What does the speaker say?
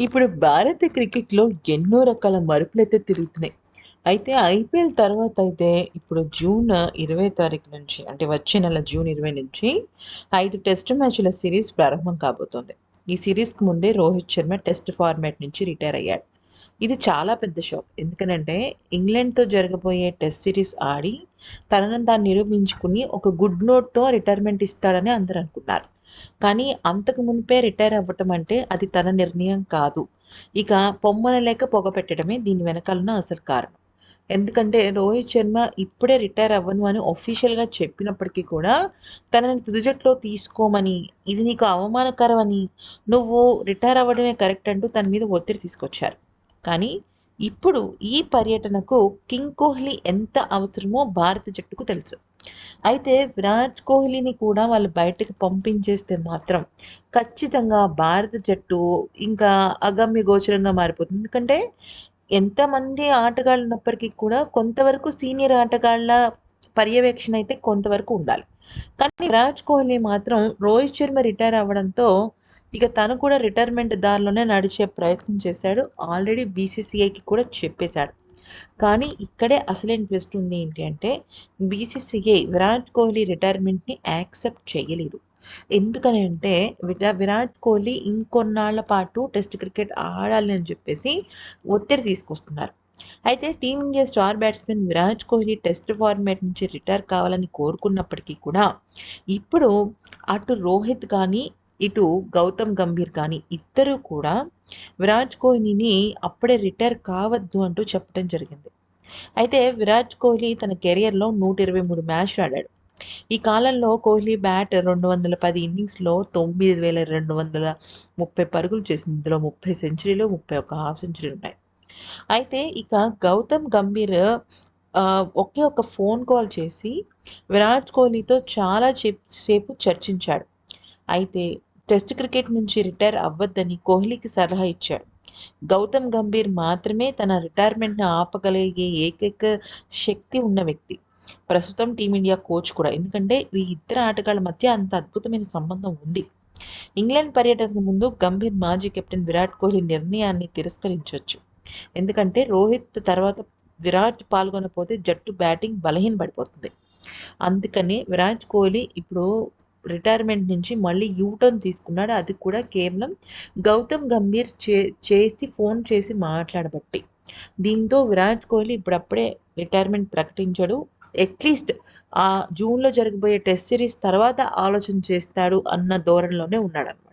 ఇప్పుడు భారత క్రికెట్‌లో ఎన్నో రకాల మరుపులైతే తిరుగుతున్నాయి. అయితే ఐపీఎల్ తర్వాత అయితే ఇప్పుడు జూన్ 20 తారీఖు నుంచి అంటే వచ్చే నెల జూన్ 20 నుంచి ఐదు టెస్ట్ మ్యాచ్‌ల సిరీస్ ప్రారంభం కాబోతోంది. ఈ సిరీస్‌కి ముందే రోహిత్ శర్మ టెస్ట్ ఫార్మాట్ నుంచి రిటైర్ అయ్యాడు. ఇది చాలా పెద్ద షాక్. ఎందుకనంటే ఇంగ్లాండ్‌తో జరగబోయే టెస్ట్ సిరీస్ ఆడి తనను తాను నిరూపించుకుని ఒక గుడ్ నోట్‌తో రిటైర్మెంట్ ఇస్తాడని అందరూ అనుకున్నారు. కానీ అంతకు మునిపే రిటైర్ అవ్వటం అంటే అది తన నిర్ణయం కాదు. ఇక పొమ్మన లేక పొగ పెట్టడమే దీని వెనకాలన్న అసలు కారణం. ఎందుకంటే రోహిత్ శర్మ ఇప్పుడే రిటైర్ అవ్వను అని ఒఫీషియల్గా చెప్పినప్పటికీ కూడా తనని తుది జట్టులో తీసుకోమని, ఇది నీకు అవమానకరమని నువ్వు రిటైర్ అవ్వడమే కరెక్ట్ అంటూ తన మీద ఒత్తిడి తీసుకొచ్చారు. కానీ ఇప్పుడు ఈ పర్యటనకు కింగ్ కోహ్లీ ఎంత అవసరమో భారత జట్టుకు తెలుసు. అయితే విరాట్ కోహ్లీని కూడా వాళ్ళు బయటకు పంపించేస్తే మాత్రం ఖచ్చితంగా భారత జట్టు ఇంకా అగమ్య గోచరంగా మారిపోతుంది. ఎందుకంటే ఎంతమంది ఆటగాళ్ళు ఉన్నప్పటికీ కూడా కొంతవరకు సీనియర్ ఆటగాళ్ళ పర్యవేక్షణ అయితే కొంతవరకు ఉండాలి. కానీ విరాట్ కోహ్లీ మాత్రం రోహిత్ శర్మ రిటైర్ అవ్వడంతో ఇక తను కూడా రిటైర్మెంట్ దారిలోనే నడిచే ప్రయత్నం చేశాడు. ఆల్రెడీ బీసీసీఐకి కూడా చెప్పేశాడు. కానీ ఇక్కడే అసలైన ట్విస్ట్ ఉంది ఏంటి అంటే బీసీసీఐ విరాట్ కోహ్లీ రిటైర్మెంట్‌ని యాక్సెప్ట్ చేయలేదు. ఎందుకని అంటే విరా విరాట్ కోహ్లీ ఇంకొన్నాళ్ళ పాటు టెస్ట్ క్రికెట్ ఆడాలి అని చెప్పేసి ఒత్తిడి తీసుకొస్తున్నారు. అయితే team India star batsmen Virat Kohli test format నుంచి రిటైర్ కావాలని కోరుకున్నప్పటికీ కూడా ఇప్పుడు అటు రోహిత్ కానీ, ఇటు గౌతమ్ గంభీర్ కానీ ఇద్దరు కూడా విరాట్ కోహ్లీని అప్పుడే రిటైర్ కావద్దు అంటూ చెప్పడం జరిగింది. అయితే విరాట్ కోహ్లీ తన కెరియర్‌లో 123 మ్యాచ్‌లు ఆడాడు. ఈ కాలంలో కోహ్లీ బ్యాట్ 210 ఇన్నింగ్స్‌లో 9230 పరుగులు చేసింది. ఇందులో 30 సెంచరీలు, 31 హాఫ్ సెంచరీలు ఉన్నాయి అయితే ఇక గౌతమ్ గంభీర్ ఒకే ఒక ఫోన్ కాల్ చేసి విరాట్ కోహ్లీతో చాలా చెప్ సేపు చర్చించాడు. అయితే టెస్ట్ క్రికెట్ నుంచి రిటైర్ అవ్వద్దని కోహ్లీకి సలహా ఇచ్చాడు. గౌతమ్ గంభీర్ మాత్రమే తన రిటైర్మెంట్ను ఆపగలిగే ఏకైక శక్తి ఉన్న వ్యక్తి. ప్రస్తుతం టీమిండియా కోచ్ కూడా. ఎందుకంటే ఈ ఇద్దరు ఆటగాళ్ళ మధ్య అంత అద్భుతమైన సంబంధం ఉంది. ఇంగ్లాండ్ పర్యటనకు ముందు గంభీర్ మాజీ కెప్టెన్ విరాట్ కోహ్లీ నిర్ణయాన్ని తిరస్కరించవచ్చు ఎందుకంటే రోహిత్ తర్వాత విరాట్ పాల్గొనకపోతే జట్టు బ్యాటింగ్ బలహీనపడిపోతుంది. అందుకని విరాట్ కోహ్లీ ఇప్పుడు రిటైర్మెంట్ నుంచి మళ్ళీ యూ టర్న్ తీసుకున్నాడు. అది కూడా కేవలం గౌతమ్ గంభీర్ చే చేసి ఫోన్ చేసి మాట్లాడబట్టి. దీంతో విరాట్ కోహ్లీ ఇప్పుడప్పుడే రిటైర్మెంట్ ప్రకటించడు. అట్‌లీస్ట్ ఆ జూన్‌లో జరగబోయే టెస్ట్ సిరీస్ తర్వాత ఆలోచన చేస్తాడు అన్న ధోరణిలోనే ఉన్నాడన్నమాట.